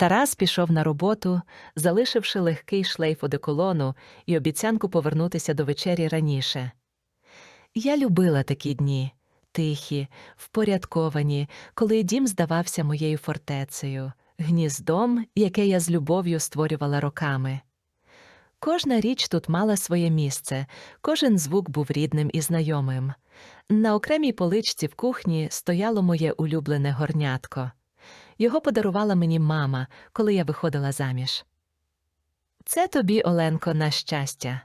Тарас пішов на роботу, залишивши легкий шлейф одеколону і обіцянку повернутися до вечері раніше. Я любила такі дні тихі, впорядковані, коли дім здавався моєю фортецею, гніздом, яке я з любов'ю створювала роками. Кожна річ тут мала своє місце, кожен звук був рідним і знайомим. На окремій поличці в кухні стояло моє улюблене горнятко. Його подарувала мені мама, коли я виходила заміж. Це тобі, Оленко, на щастя,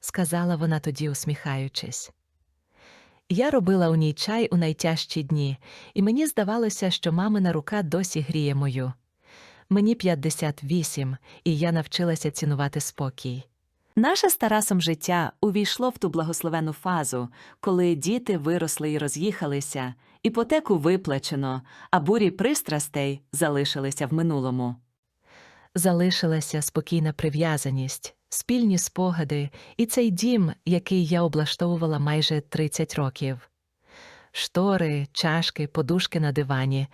сказала вона тоді, усміхаючись. Я робила у ній чай у найтяжчі дні, і мені здавалося, що мамина рука досі гріє мою. Мені 58, і я навчилася цінувати спокій. Наше з Тарасом життя увійшло в ту благословену фазу, коли діти виросли і роз'їхалися, іпотеку виплачено, а бурі пристрастей залишилися в минулому. Залишилася спокійна прив'язаність, спільні спогади і цей дім, який я облаштовувала майже 30 років. Штори, чашки, подушки на дивані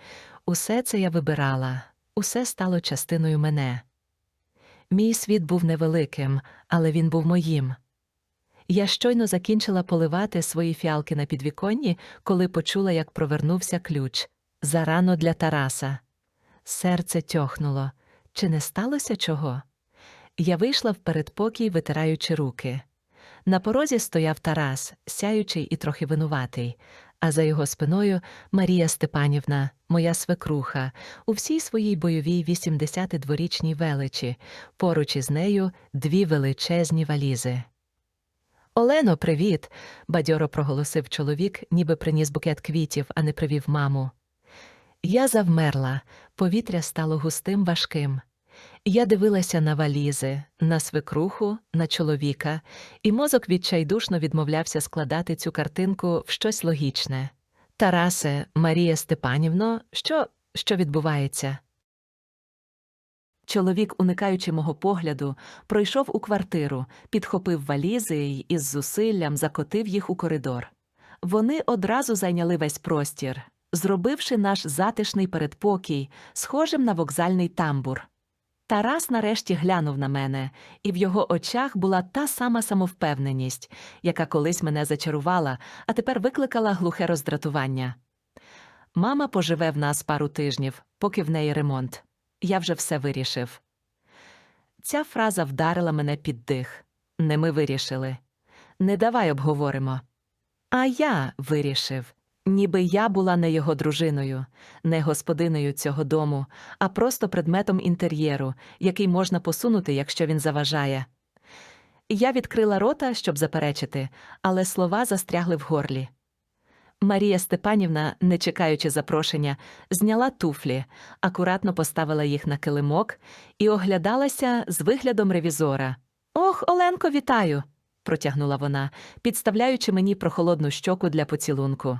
усе це я вибирала, усе стало частиною мене. Мій світ був невеликим, але він був моїм. Я щойно закінчила поливати свої фіалки на підвіконні, коли почула, як провернувся ключ зарано для Тараса. Серце тьохнуло. Чи не сталося чого? Я вийшла в передпокій, витираючи руки. На порозі стояв Тарас, сяючий і трохи винуватий, а за його спиною Марія Степанівна, моя свекруха, у всій своїй бойовій 82-річній величі, поруч із нею дві величезні валізи. Олено, привіт. бадьоро проголосив чоловік, ніби приніс букет квітів, а не привів маму. Я завмерла, повітря стало густим важким. Я дивилася на валізи, на свекруху, на чоловіка, і мозок відчайдушно відмовлявся складати цю картинку в щось логічне. Тарасе, Марія Степанівно, що, що відбувається? Чоловік, уникаючи мого погляду, пройшов у квартиру, підхопив валізи і із зусиллям закотив їх у коридор. Вони одразу зайняли весь простір, зробивши наш затишний передпокій, схожим на вокзальний тамбур. Тарас нарешті глянув на мене, і в його очах була та сама самовпевненість, яка колись мене зачарувала, а тепер викликала глухе роздратування. Мама поживе в нас пару тижнів, поки в неї ремонт. Я вже все вирішив. Ця фраза вдарила мене під дих. Не ми вирішили. Не давай обговоримо. А я вирішив. Ніби я була не його дружиною, не господиною цього дому, а просто предметом інтер'єру, який можна посунути, якщо він заважає. Я відкрила рота, щоб заперечити, але слова застрягли в горлі. Марія Степанівна, не чекаючи запрошення, зняла туфлі, акуратно поставила їх на килимок і оглядалася з виглядом ревізора. Ох, Оленко, вітаю! протягнула вона, підставляючи мені прохолодну щоку для поцілунку.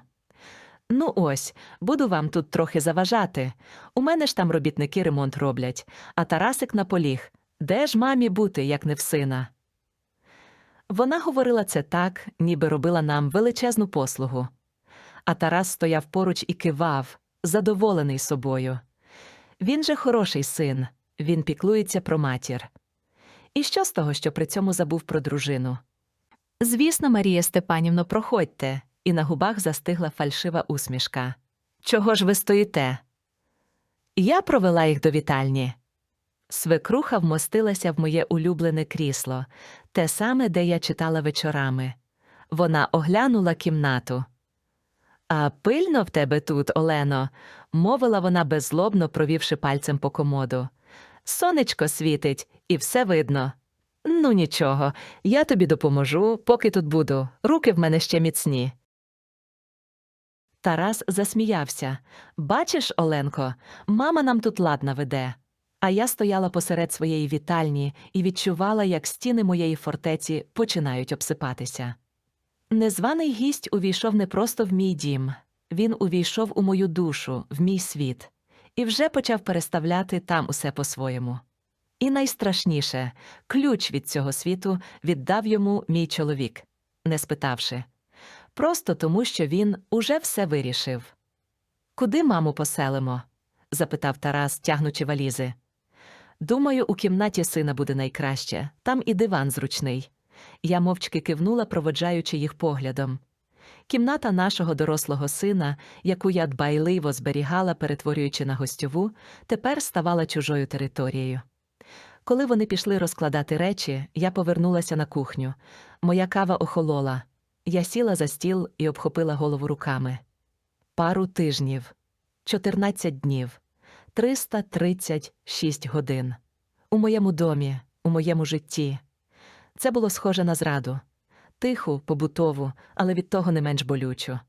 Ну ось, буду вам тут трохи заважати. У мене ж там робітники ремонт роблять, а Тарасик наполіг. Де ж мамі бути, як не в сина? Вона говорила це так, ніби робила нам величезну послугу. А Тарас стояв поруч і кивав, задоволений собою. Він же хороший син, він піклується про матір. І що з того, що при цьому забув про дружину? Звісно, Марія Степанівно, проходьте, і на губах застигла фальшива усмішка. Чого ж ви стоїте? Я провела їх до вітальні. Свекруха вмостилася в моє улюблене крісло, те саме, де я читала вечорами. Вона оглянула кімнату. А пильно в тебе тут, Олено, мовила вона беззлобно, провівши пальцем по комоду. Сонечко світить, і все видно. Ну, нічого, я тобі допоможу, поки тут буду. Руки в мене ще міцні. Тарас засміявся. Бачиш, Оленко, мама нам тут лад наведе. А я стояла посеред своєї вітальні і відчувала, як стіни моєї фортеці починають обсипатися. Незваний гість увійшов не просто в мій дім, він увійшов у мою душу, в мій світ, і вже почав переставляти там усе по-своєму. І найстрашніше ключ від цього світу віддав йому мій чоловік, не спитавши просто тому, що він уже все вирішив. Куди маму поселимо? запитав Тарас, тягнучи валізи. Думаю, у кімнаті сина буде найкраще, там і диван зручний. Я мовчки кивнула, проводжаючи їх поглядом. Кімната нашого дорослого сина, яку я дбайливо зберігала, перетворюючи на гостьову, тепер ставала чужою територією. Коли вони пішли розкладати речі, я повернулася на кухню. Моя кава охолола. Я сіла за стіл і обхопила голову руками. Пару тижнів, 14 днів, 336 годин. У моєму домі, у моєму житті. Це було схоже на зраду. Тиху, побутову, але від того не менш болючу.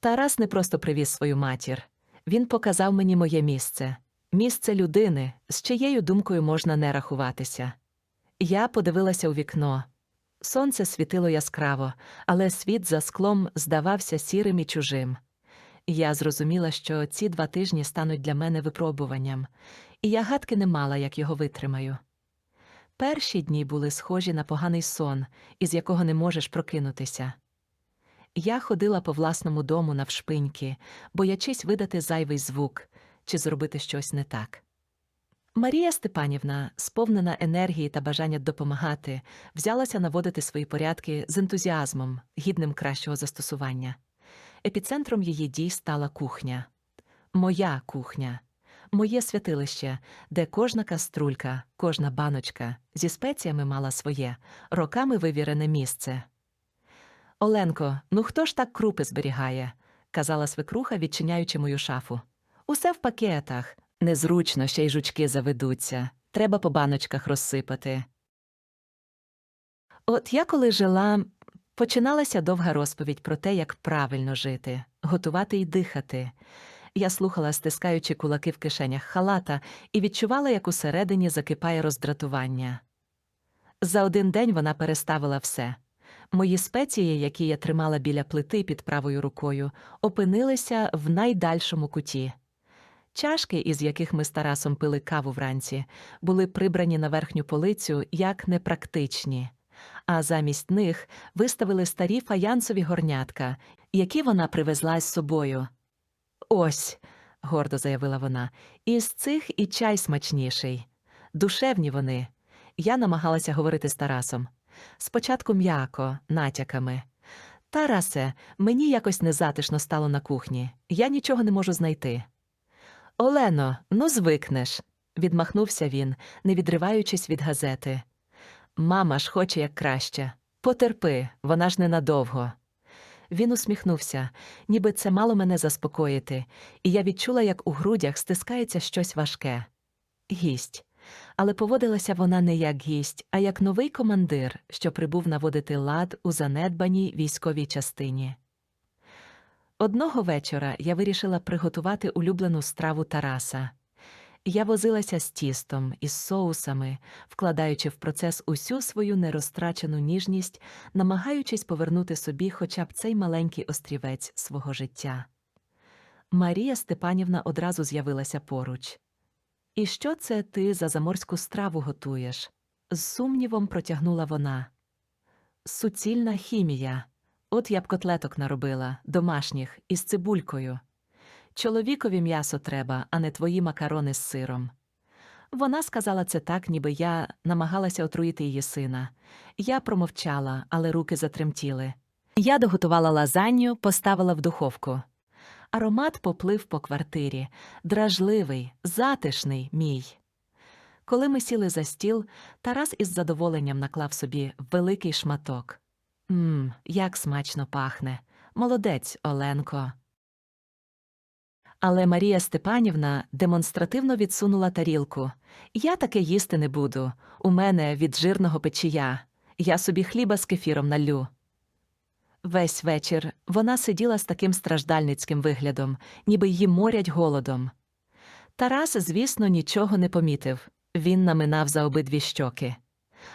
Тарас не просто привіз свою матір. Він показав мені моє місце місце людини, з чиєю думкою можна не рахуватися. Я подивилася у вікно. Сонце світило яскраво, але світ за склом здавався сірим і чужим. Я зрозуміла, що ці два тижні стануть для мене випробуванням, і я гадки не мала, як його витримаю. Перші дні були схожі на поганий сон, із якого не можеш прокинутися. Я ходила по власному дому навшпиньки, боячись видати зайвий звук чи зробити щось не так. Марія Степанівна, сповнена енергії та бажання допомагати, взялася наводити свої порядки з ентузіазмом, гідним кращого застосування. Епіцентром її дій стала кухня. Моя кухня, моє святилище, де кожна каструлька, кожна баночка зі спеціями мала своє, роками вивірене місце. Оленко, ну хто ж так крупи зберігає? казала свекруха, відчиняючи мою шафу. Усе в пакетах. Незручно, ще й жучки заведуться. Треба по баночках розсипати. От я коли жила, починалася довга розповідь про те, як правильно жити, готувати і дихати. Я слухала, стискаючи кулаки в кишенях халата, і відчувала, як усередині закипає роздратування. За один день вона переставила все. Мої спеції, які я тримала біля плити під правою рукою, опинилися в найдальшому куті. Чашки, із яких ми з Тарасом пили каву вранці, були прибрані на верхню полицю як непрактичні, а замість них виставили старі фаянсові горнятка, які вона привезла з собою. Ось, гордо заявила вона, із цих і чай смачніший. Душевні вони. Я намагалася говорити з Тарасом. Спочатку м'яко, натяками. Тарасе, мені якось незатишно стало на кухні. Я нічого не можу знайти. Олено, ну звикнеш, відмахнувся він, не відриваючись від газети. Мама ж хоче як краще. Потерпи, вона ж ненадовго. Він усміхнувся, ніби це мало мене заспокоїти, і я відчула, як у грудях стискається щось важке. Гість. Але поводилася вона не як гість, а як новий командир, що прибув наводити лад у занедбаній військовій частині. Одного вечора я вирішила приготувати улюблену страву Тараса. Я возилася з тістом, із соусами, вкладаючи в процес усю свою нерозтрачену ніжність, намагаючись повернути собі хоча б цей маленький острівець свого життя. Марія Степанівна одразу з'явилася поруч. І що це ти за заморську страву готуєш? з сумнівом протягнула вона. Суцільна хімія. От я б котлеток наробила, домашніх, із цибулькою. Чоловікові м'ясо треба, а не твої макарони з сиром. Вона сказала це так, ніби я намагалася отруїти її сина. Я промовчала, але руки затремтіли. Я доготувала лазанью, поставила в духовку. Аромат поплив по квартирі, дражливий, затишний мій. Коли ми сіли за стіл, Тарас із задоволенням наклав собі великий шматок. Мм, як смачно пахне. Молодець, Оленко. Але Марія Степанівна демонстративно відсунула тарілку. Я таке їсти не буду. У мене від жирного печія. Я собі хліба з кефіром налю. Весь вечір вона сиділа з таким страждальницьким виглядом, ніби її морять голодом. Тарас, звісно, нічого не помітив. Він наминав за обидві щоки.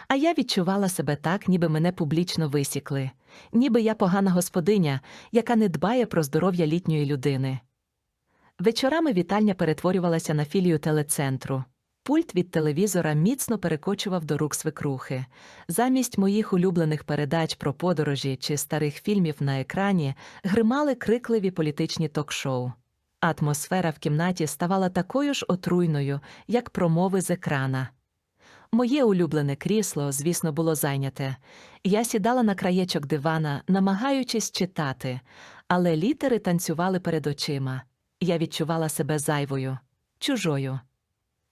А я відчувала себе так, ніби мене публічно висікли, ніби я погана господиня, яка не дбає про здоров'я літньої людини. Вечорами вітальня перетворювалася на філію телецентру. Пульт від телевізора міцно перекочував до рук свекрухи. Замість моїх улюблених передач про подорожі чи старих фільмів на екрані гримали крикливі політичні ток-шоу. Атмосфера в кімнаті ставала такою ж отруйною, як промови з екрана. Моє улюблене крісло, звісно, було зайняте. Я сідала на краєчок дивана, намагаючись читати, але літери танцювали перед очима. Я відчувала себе зайвою, чужою.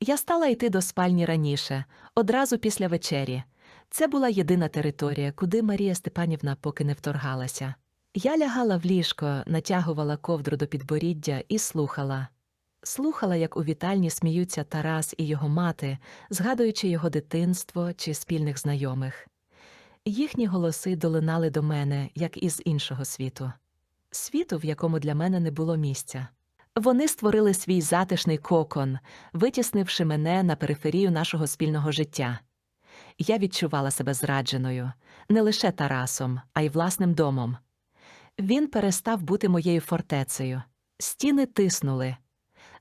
Я стала йти до спальні раніше, одразу після вечері. Це була єдина територія, куди Марія Степанівна поки не вторгалася. Я лягала в ліжко, натягувала ковдру до підборіддя і слухала. Слухала, як у вітальні сміються Тарас і його мати, згадуючи його дитинство чи спільних знайомих. Їхні голоси долинали до мене, як із іншого світу, світу, в якому для мене не було місця. Вони створили свій затишний кокон, витіснивши мене на периферію нашого спільного життя. Я відчувала себе зрадженою не лише Тарасом, а й власним домом. Він перестав бути моєю фортецею. Стіни тиснули.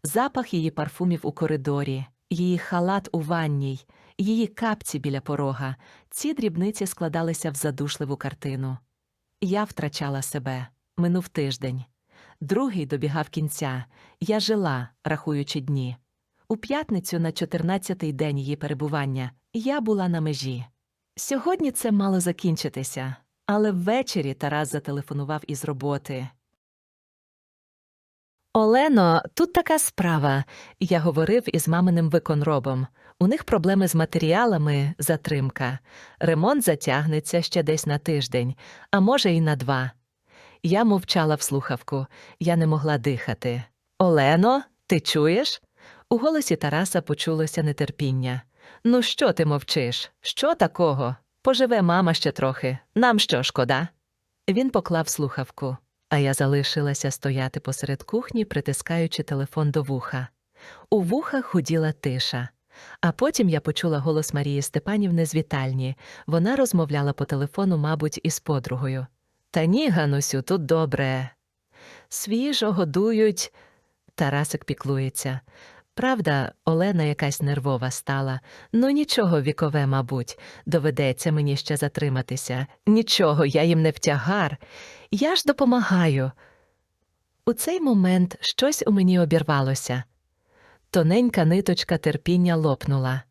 Запах її парфумів у коридорі, її халат у ванній, її капці біля порога. Ці дрібниці складалися в задушливу картину. Я втрачала себе. Минув тиждень. Другий добігав кінця. Я жила, рахуючи дні. У п'ятницю на 14-й день її перебування я була на межі. Сьогодні це мало закінчитися, але ввечері Тарас зателефонував із роботи. Олено, тут така справа. Я говорив із маминим виконробом. У них проблеми з матеріалами, затримка. Ремонт затягнеться ще десь на тиждень, а може, і на два. Я мовчала в слухавку, я не могла дихати. Олено, ти чуєш? У голосі Тараса почулося нетерпіння. Ну, що ти мовчиш? Що такого? Поживе мама ще трохи. Нам що шкода? Він поклав слухавку, а я залишилася стояти посеред кухні, притискаючи телефон до вуха. У вухах худіла тиша. А потім я почула голос Марії Степанівни з вітальні. Вона розмовляла по телефону, мабуть, із подругою. Та ні, Ганусю, тут добре. Свіжо годують. Тарасик піклується. Правда, Олена якась нервова стала. Ну нічого вікове, мабуть, доведеться мені ще затриматися. Нічого, я їм не втягар. Я ж допомагаю. У цей момент щось у мені обірвалося. Тоненька ниточка терпіння лопнула.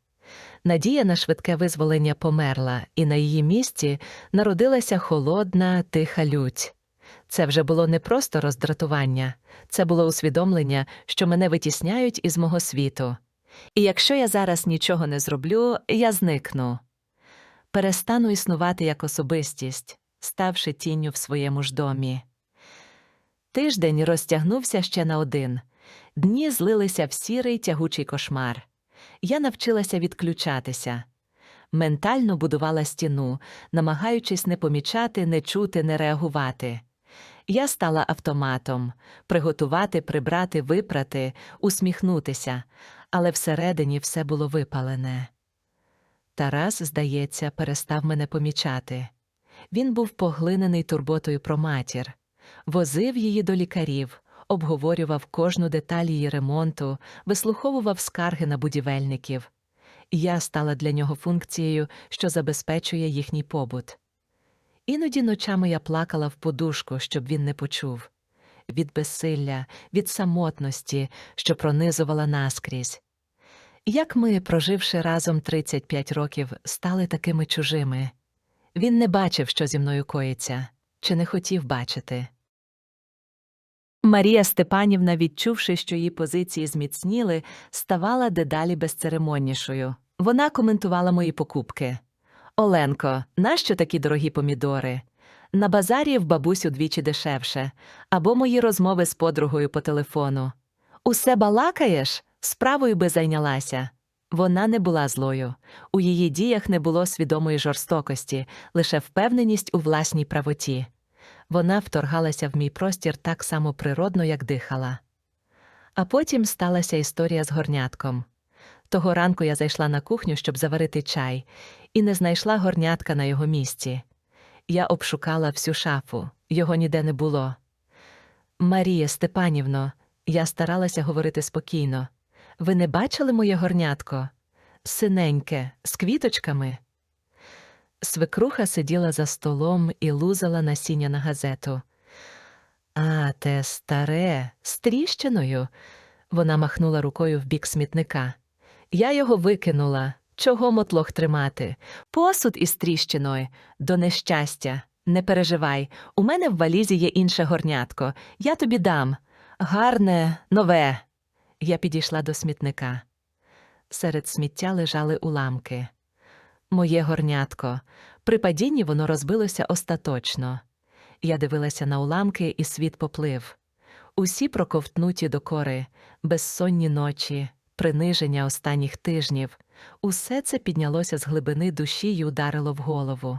Надія на швидке визволення померла, і на її місці народилася холодна, тиха лють. Це вже було не просто роздратування, це було усвідомлення, що мене витісняють із мого світу. І якщо я зараз нічого не зроблю, я зникну. Перестану існувати як особистість, ставши тінню в своєму ж домі. Тиждень розтягнувся ще на один. Дні злилися в сірий тягучий кошмар. Я навчилася відключатися. Ментально будувала стіну, намагаючись не помічати, не чути, не реагувати. Я стала автоматом приготувати, прибрати, випрати, усміхнутися, але всередині все було випалене. Тарас, здається, перестав мене помічати. Він був поглинений турботою про матір, возив її до лікарів, обговорював кожну деталь її ремонту, вислуховував скарги на будівельників. Я стала для нього функцією, що забезпечує їхній побут. Іноді ночами я плакала в подушку, щоб він не почув від безсилля, від самотності, що пронизувала наскрізь. Як ми, проживши разом 35 років, стали такими чужими. Він не бачив, що зі мною коїться, чи не хотів бачити. Марія Степанівна, відчувши, що її позиції зміцніли, ставала дедалі безцеремоннішою. Вона коментувала мої покупки. Оленко, нащо такі дорогі помідори? На базарі в бабусю двічі дешевше, або мої розмови з подругою по телефону. Усе балакаєш? Справою би зайнялася. Вона не була злою. У її діях не було свідомої жорстокості, лише впевненість у власній правоті. Вона вторгалася в мій простір так само природно, як дихала. А потім сталася історія з горнятком. Того ранку я зайшла на кухню, щоб заварити чай, і не знайшла горнятка на його місці. Я обшукала всю шафу, його ніде не було. Марія Степанівно, я старалася говорити спокійно. Ви не бачили моє горнятко? Синеньке, з квіточками. Свекруха сиділа за столом і лузала насіння на газету. А, те старе, з тріщиною. Вона махнула рукою в бік смітника. Я його викинула. Чого мотлох тримати? Посуд із тріщиною. До нещастя. Не переживай. У мене в валізі є інше горнятко. Я тобі дам. Гарне, нове. Я підійшла до смітника. Серед сміття лежали уламки. Моє горнятко. При падінні воно розбилося остаточно. Я дивилася на уламки, і світ поплив. Усі проковтнуті докори, безсонні ночі, приниження останніх тижнів. Усе це піднялося з глибини душі й ударило в голову.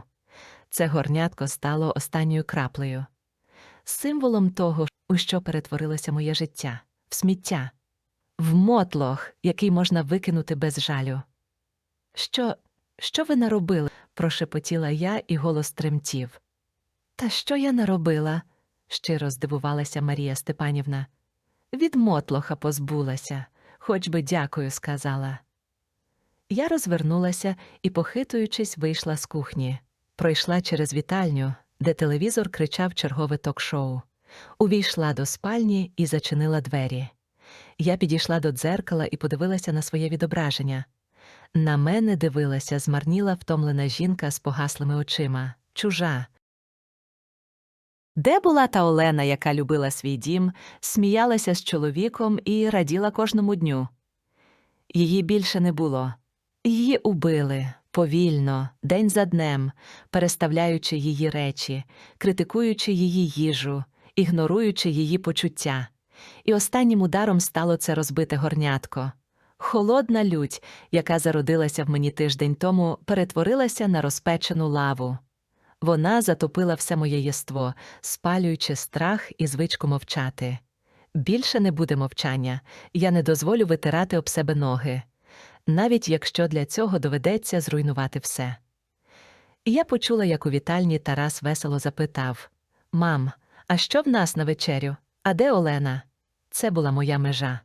Це горнятко стало останньою краплею, символом того, у що перетворилося моє життя, в сміття, в мотлох, який можна викинути без жалю. Що, що ви наробили? прошепотіла я, і голос тремтів. Та що я наробила? щиро здивувалася Марія Степанівна. Від мотлоха позбулася, хоч би дякую сказала. Я розвернулася і, похитуючись, вийшла з кухні. Пройшла через вітальню, де телевізор кричав чергове ток-шоу. Увійшла до спальні і зачинила двері. Я підійшла до дзеркала і подивилася на своє відображення. На мене дивилася змарніла втомлена жінка з погаслими очима, чужа. Де була та Олена, яка любила свій дім, сміялася з чоловіком і раділа кожному дню? Її більше не було. Її убили повільно, день за днем, переставляючи її речі, критикуючи її їжу, ігноруючи її почуття. І останнім ударом стало це розбите горнятко. Холодна лють, яка зародилася в мені тиждень тому, перетворилася на розпечену лаву. Вона затопила все моє єство, спалюючи страх і звичку мовчати. Більше не буде мовчання, я не дозволю витирати об себе ноги, навіть якщо для цього доведеться зруйнувати все. Я почула, як у вітальні Тарас весело запитав Мам, а що в нас на вечерю? А де Олена? Це була моя межа.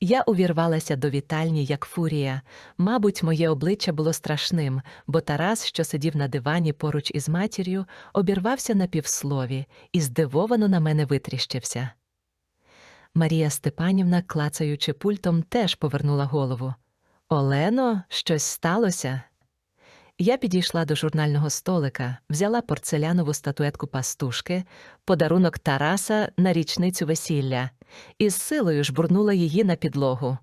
Я увірвалася до вітальні, як фурія. Мабуть, моє обличчя було страшним, бо Тарас, що сидів на дивані поруч із матір'ю, обірвався на півслові і здивовано на мене витріщився. Марія Степанівна, клацаючи пультом, теж повернула голову. Олено, щось сталося? Я підійшла до журнального столика, взяла порцелянову статуетку пастушки, подарунок Тараса на річницю весілля, і з силою жбурнула її на підлогу.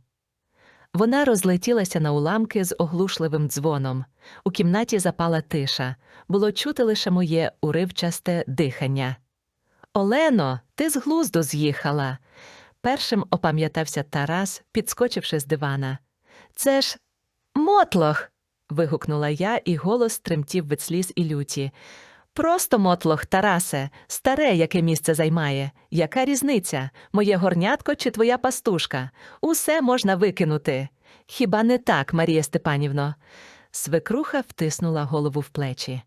Вона розлетілася на уламки з оглушливим дзвоном. У кімнаті запала тиша, було чути лише моє уривчасте дихання. Олено, ти з глузду з'їхала. Першим опам'ятався Тарас, підскочивши з дивана. Це ж мотлох. вигукнула я, і голос тремтів від сліз і люті. Просто мотлох, Тарасе, старе, яке місце займає. Яка різниця? Моє горнятко чи твоя пастушка? Усе можна викинути. Хіба не так, Марія Степанівно? Свекруха втиснула голову в плечі.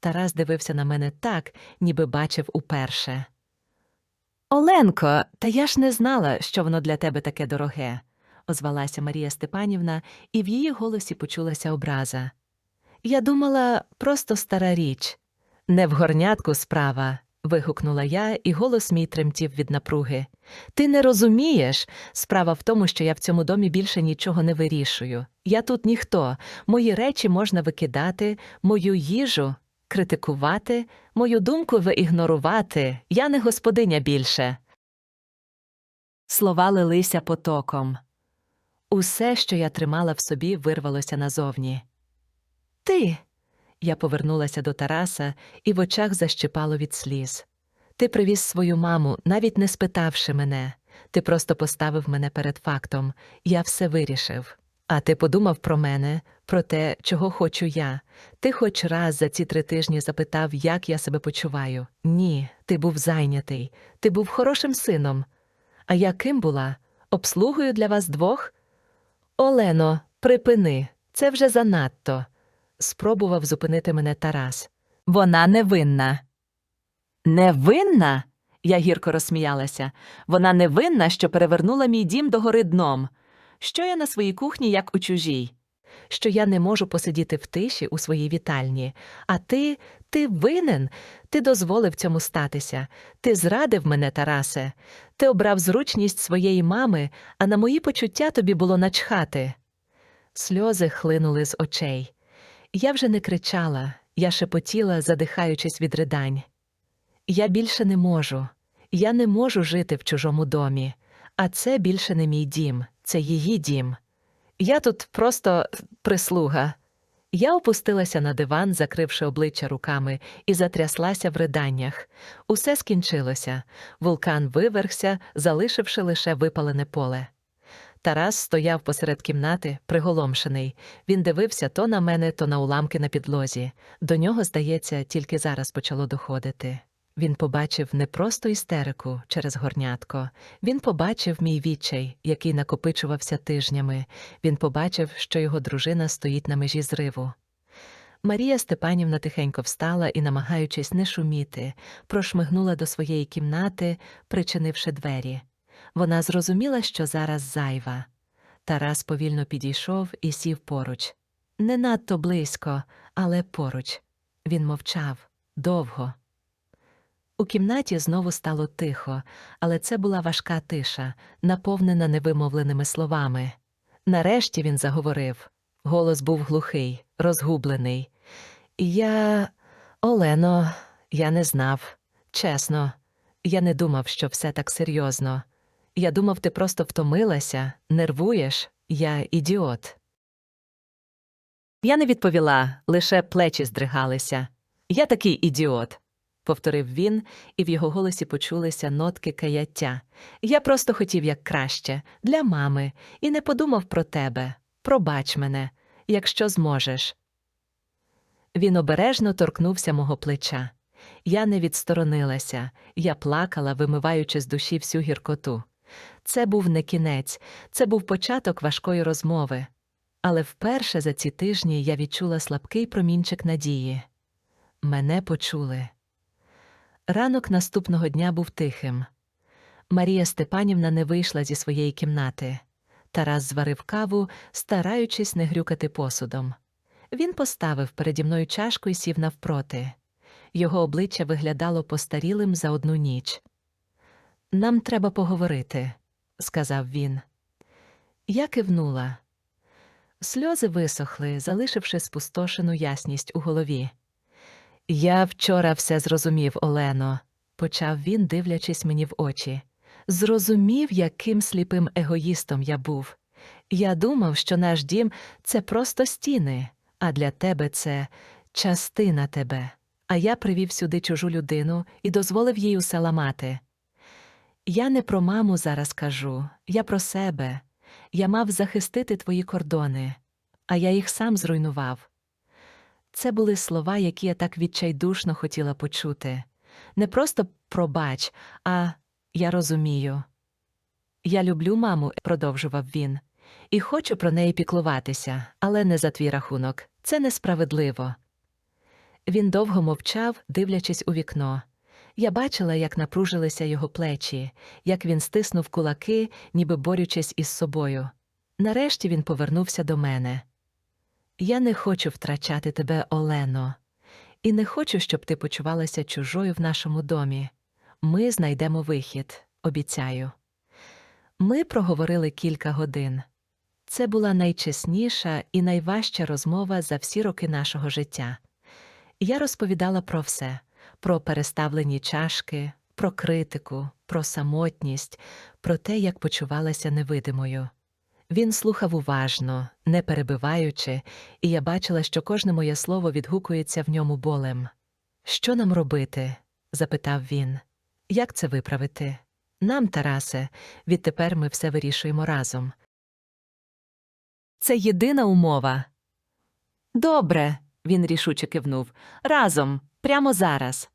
Тарас дивився на мене так, ніби бачив уперше. Оленко, та я ж не знала, що воно для тебе таке дороге, озвалася Марія Степанівна, і в її голосі почулася образа. Я думала, просто стара річ. Не в горнятку справа. вигукнула я, і голос мій тремтів від напруги. Ти не розумієш. Справа в тому, що я в цьому домі більше нічого не вирішую. Я тут ніхто. Мої речі можна викидати, мою їжу критикувати, мою думку виігнорувати. Я не господиня більше. Слова лилися потоком. Усе, що я тримала в собі, вирвалося назовні. Ти. Я повернулася до Тараса, і в очах защипало від сліз. Ти привіз свою маму, навіть не спитавши мене. Ти просто поставив мене перед фактом. Я все вирішив. А ти подумав про мене, про те, чого хочу я. Ти хоч раз за ці три тижні запитав, як я себе почуваю. Ні, ти був зайнятий, ти був хорошим сином. А я ким була? Обслугою для вас двох? Олено, припини, це вже занадто. Спробував зупинити мене Тарас. Вона невинна. Невинна? Я гірко розсміялася. Вона невинна, що перевернула мій дім догори дном. Що я на своїй кухні, як у чужій? Що я не можу посидіти в тиші у своїй вітальні. А ти, ти винен, ти дозволив цьому статися. Ти зрадив мене, Тарасе. Ти обрав зручність своєї мами, а на мої почуття тобі було начхати. Сльози хлинули з очей. Я вже не кричала, я шепотіла, задихаючись від ридань. Я більше не можу. Я не можу жити в чужому домі, а це більше не мій дім, це її дім. Я тут просто прислуга. Я опустилася на диван, закривши обличчя руками, і затряслася в риданнях. Усе скінчилося. Вулкан вивергся, залишивши лише випалене поле. Тарас стояв посеред кімнати, приголомшений. Він дивився то на мене, то на уламки на підлозі. До нього, здається, тільки зараз почало доходити. Він побачив не просто істерику через горнятко. Він побачив мій відчай, який накопичувався тижнями. Він побачив, що його дружина стоїть на межі зриву. Марія Степанівна тихенько встала і, намагаючись не шуміти, прошмигнула до своєї кімнати, причинивши двері. Вона зрозуміла, що зараз зайва. Тарас повільно підійшов і сів поруч. Не надто близько, але поруч. Він мовчав довго. У кімнаті знову стало тихо, але це була важка тиша, наповнена невимовленими словами. Нарешті він заговорив. Голос був глухий, розгублений. Я, Олено, я не знав. Чесно, я не думав, що все так серйозно. Я думав, ти просто втомилася, нервуєш, я ідіот. Я не відповіла, лише плечі здригалися. Я такий ідіот, повторив він, і в його голосі почулися нотки каяття. Я просто хотів як краще, для мами, і не подумав про тебе. Пробач мене, якщо зможеш. Він обережно торкнувся мого плеча. Я не відсторонилася, я плакала, вимиваючи з душі всю гіркоту. Це був не кінець, це був початок важкої розмови. Але вперше за ці тижні я відчула слабкий промінчик надії. Мене почули. Ранок наступного дня був тихим. Марія Степанівна не вийшла зі своєї кімнати. Тарас зварив каву, стараючись не грюкати посудом. Він поставив переді мною чашку і сів навпроти. Його обличчя виглядало постарілим за одну ніч. Нам треба поговорити, сказав він. Я кивнула. Сльози висохли, залишивши спустошену ясність у голові. Я вчора все зрозумів, Олено, почав він, дивлячись мені в очі. Зрозумів, яким сліпим егоїстом я був. Я думав, що наш дім це просто стіни, а для тебе це частина тебе. А я привів сюди чужу людину і дозволив їй усе ламати. Я не про маму зараз кажу, я про себе. Я мав захистити твої кордони, а я їх сам зруйнував. Це були слова, які я так відчайдушно хотіла почути. Не просто пробач, а я розумію. Я люблю маму, продовжував він, і хочу про неї піклуватися, але не за твій рахунок. Це несправедливо. Він довго мовчав, дивлячись у вікно. Я бачила, як напружилися його плечі, як він стиснув кулаки, ніби борючись із собою. Нарешті він повернувся до мене. Я не хочу втрачати тебе, Олено, і не хочу, щоб ти почувалася чужою в нашому домі. Ми знайдемо вихід, обіцяю. Ми проговорили кілька годин. Це була найчесніша і найважча розмова за всі роки нашого життя. Я розповідала про все про переставлені чашки, про критику, про самотність, про те, як почувалася невидимою. Він слухав уважно, не перебиваючи, і я бачила, що кожне моє слово відгукується в ньому болем. Що нам робити? запитав він. Як це виправити? Нам, Тарасе, відтепер ми все вирішуємо разом. Це єдина умова. Добре, він рішуче кивнув. Разом, прямо зараз.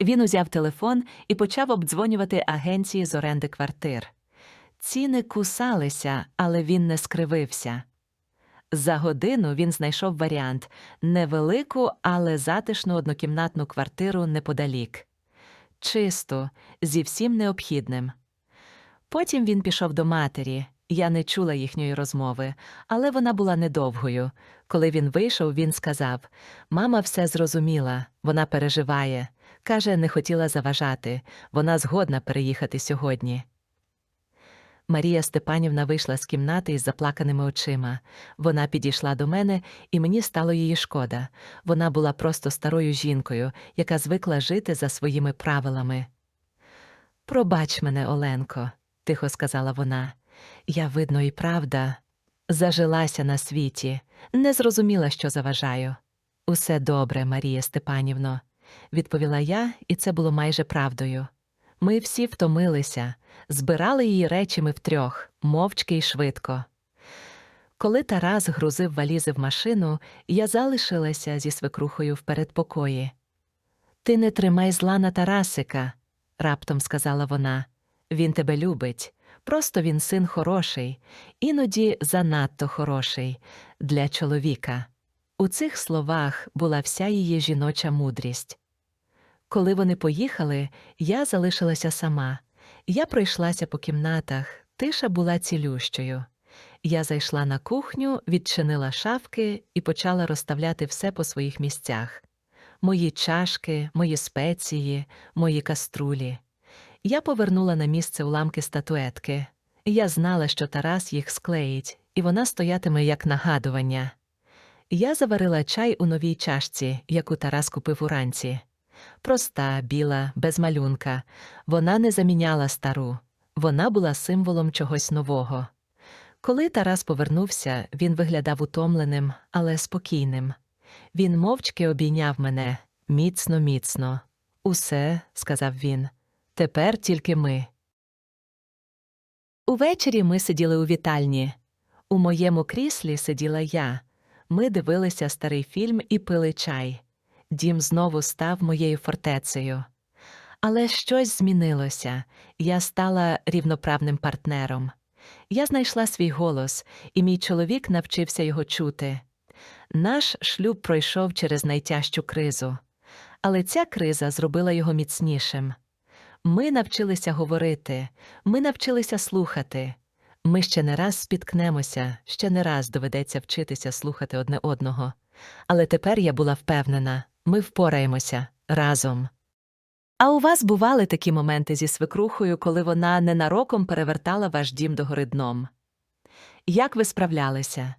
Він узяв телефон і почав обдзвонювати агенції з оренди квартир. Ціни кусалися, але він не скривився. За годину він знайшов варіант невелику, але затишну однокімнатну квартиру неподалік. Чисто, зі всім необхідним. Потім він пішов до матері, Я не чула їхньої розмови, але вона була недовгою. Коли він вийшов, він сказав Мама все зрозуміла, вона переживає. Каже, не хотіла заважати, вона згодна переїхати сьогодні. Марія Степанівна вийшла з кімнати із заплаканими очима. Вона підійшла до мене, і мені стало її шкода. Вона була просто старою жінкою, яка звикла жити за своїми правилами. Пробач мене, Оленко, тихо сказала вона. Я, видно, і правда, зажилася на світі, не зрозуміла, що заважаю. Усе добре, Марія Степанівно, відповіла я, і це було майже правдою. Ми всі втомилися, збирали її речі ми втрьох, мовчки й швидко. Коли Тарас грузив валізи в машину, я залишилася зі свекрухою в передпокої. Ти не тримай зла на Тарасика, раптом сказала вона. Він тебе любить. Просто він син хороший, іноді занадто хороший для чоловіка. У цих словах була вся її жіноча мудрість. Коли вони поїхали, я залишилася сама. Я пройшлася по кімнатах, тиша була цілющою. Я зайшла на кухню, відчинила шафки і почала розставляти все по своїх місцях мої чашки, мої спеції, мої каструлі. Я повернула на місце уламки статуетки. Я знала, що Тарас їх склеїть, і вона стоятиме як нагадування. Я заварила чай у новій чашці, яку Тарас купив уранці. Проста, біла, без малюнка. Вона не заміняла стару. Вона була символом чогось нового. Коли Тарас повернувся, він виглядав утомленим, але спокійним. Він мовчки обійняв мене міцно, міцно. Усе, сказав він, тепер тільки ми. Увечері ми сиділи у вітальні. У моєму кріслі сиділа я. Ми дивилися старий фільм і пили чай. Дім знову став моєю фортецею. Але щось змінилося. Я стала рівноправним партнером. Я знайшла свій голос, і мій чоловік навчився його чути. Наш шлюб пройшов через найтяжчу кризу, але ця криза зробила його міцнішим. Ми навчилися говорити, ми навчилися слухати. Ми ще не раз спіткнемося, ще не раз доведеться вчитися слухати одне одного. Але тепер я була впевнена, ми впораємося разом. А у вас бували такі моменти зі свекрухою, коли вона ненароком перевертала ваш дім догори дном? Як ви справлялися?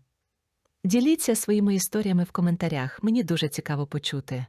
Діліться своїми історіями в коментарях, мені дуже цікаво почути.